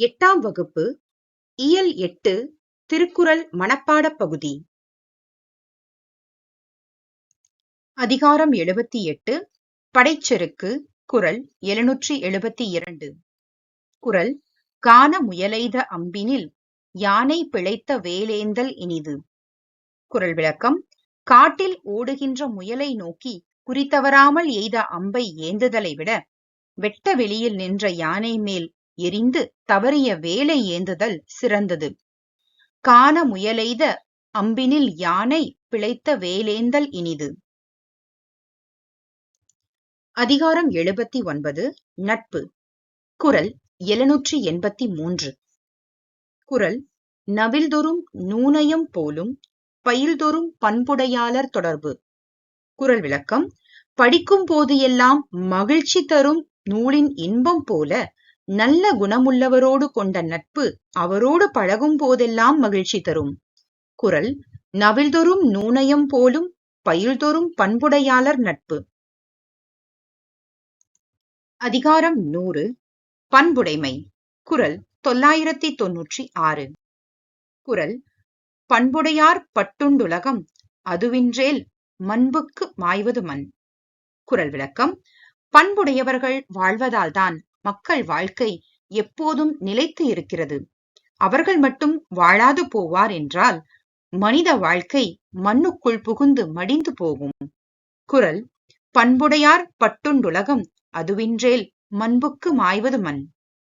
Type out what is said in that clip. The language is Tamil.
எட்டாம் வகுப்பு இயல் எட்டு திருக்குறள் மனப்பாடப் பகுதி. அதிகாரம் எழுபத்தி எட்டு படைச்செருக்கு குரல் எழுநூற்றி எழுபத்தி இரண்டு குரல் காண முயலெய்த அம்பினில் யானை பிழைத்த வேலேந்தல் இனிது. குரல் விளக்கம் காட்டில் ஓடுகின்ற முயலை நோக்கி குறித்தவராமல் எய்த அம்பை ஏந்துதலை விட வெட்ட வெளியில் நின்ற யானை மேல் எரிந்து தவறிய வேலை ஏந்துதல் சிறந்தது. காண முயலெய்த அம்பினில் யானை பிழைத்த வேலேந்தல் இனிது. அதிகாரம் எழுபத்தி ஒன்பது நட்பு. குரல் எழுநூற்றி எண்பத்தி மூன்று குரல் நவில்தொறும் நூனயம் போலும் பயில்தொறும் பண்புடையாளர் தொடர்பு. குரல் விளக்கம் படிக்கும் போது எல்லாம் மகிழ்ச்சி தரும் நூலின் இன்பம் போல நல்ல குணமுள்ளவரோடு கொண்ட நட்பு அவரோடு பழகும் போதெல்லாம் மகிழ்ச்சி தரும். குரல் நவில்தொறும் நூனயம் போலும் பயில்தொறும் பண்புடையாளர் நட்பு. அதிகாரம் நூறு பண்புடைமை. குரல் தொள்ளாயிரத்தி தொன்னூற்றி ஆறு குரல் பண்புடையார் பட்டுண்டுலகம் அதுவின்றேல் மண்புக்கு மாய்வது மண். குரல் விளக்கம் பண்புடையவர்கள் வாழ்வதால்தான் மக்கள் வாழ்க்கை எப்போதும் நிலைத்து இருக்கிறது. அவர்கள் மட்டும் வாழாது போவார் என்றால் மனித வாழ்க்கை மண்ணுக்குள் புகுந்து மடிந்து போகும். குரல் பண்புடையார் பட்டுண்டுலகம் அதுவின்றேல் மண்புக்கு மாய்வது மண்.